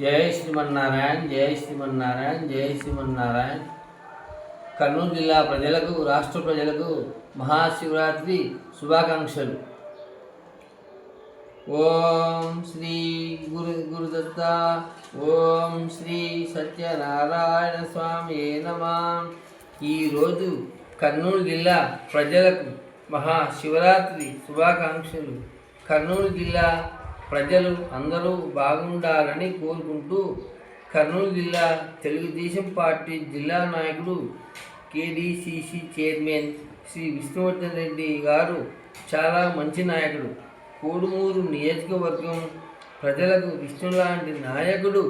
జయ శ్రీమన్నారాయణ జయ శ్రీమన్నారాయణ జయ శ్రీమన్నారాయణ. కర్నూలు జిల్లా ప్రజలకు రాష్ట్ర ప్రజలకు మహాశివరాత్రి శుభాకాంక్షలు. ఓం శ్రీ గురు గురుదత్త ఓం శ్రీ సత్యనారాయణ స్వామి నమ. ఈరోజు కర్నూలు జిల్లా ప్రజలకు మహాశివరాత్రి శుభాకాంక్షలు. కర్నూలు జిల్లా ప్రజలు అందరూ బాగుండాలని కోరుకుంటూ కర్నూలు జిల్లా తెలుగుదేశం పార్టీ జిల్లా నాయకుడు కేడిసిసి చైర్మన్ శ్రీ విష్ణువర్ధన్ రెడ్డి గారు చాలా మంచి నాయకుడు. కోడుమూరు నియోజకవర్గం ప్రజలకు విష్ణు లాంటి నాయకుడు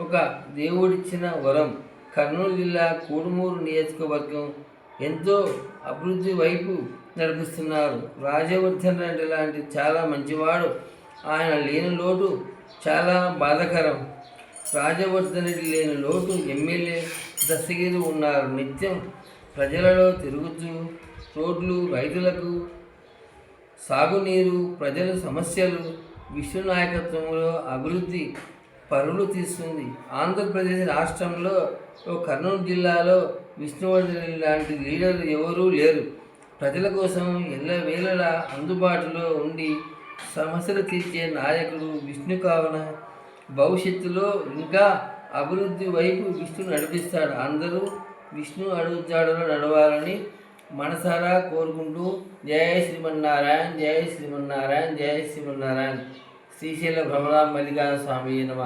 ఒక దేవుడిచ్చిన వరం. కర్నూలు జిల్లా కోడుమూరు నియోజకవర్గం ఎంతో అభివృద్ధి వైపు నడిపిస్తున్నారు. రాజవర్ధన్ రెడ్డి లాంటి చాలా మంచివాడు. ఆయన లేని లోటు చాలా బాధాకరం. రాజవర్ధన్ రెడ్డి లేని లోటు ఎమ్మెల్యే దశగిరి ఉన్నారు. నిత్యం ప్రజలలో తిరుగుతూ రోడ్లు రైతులకు సాగునీరు ప్రజల సమస్యలు విష్ణు నాయకత్వంలో అభివృద్ధి పరులు తీస్తుంది. ఆంధ్రప్రదేశ్ రాష్ట్రంలో కర్నూలు జిల్లాలో విష్ణువర్ధన్ లాంటి లీడర్ ఎవరూ లేరు. ప్రజల కోసం ఎల్లవేళలా అందుబాటులో ఉండి సమస్యలు తీర్చే నాయకుడు విష్ణు కావున భవిష్యత్తులో ఇంకా అభివృద్ధి వైపు విష్ణు నడిపిస్తాడు. అందరూ విష్ణు అడుగుజాడలో నడవాలని మనసారా కోరుకుంటూ జయ శ్రీమన్నారాయణ జయ శ్రీమన్నారాయణ జయ శ్రీమన్నారాయణ. శ్రీశైల భ్రమణ మల్లికార్జున స్వామి నమ.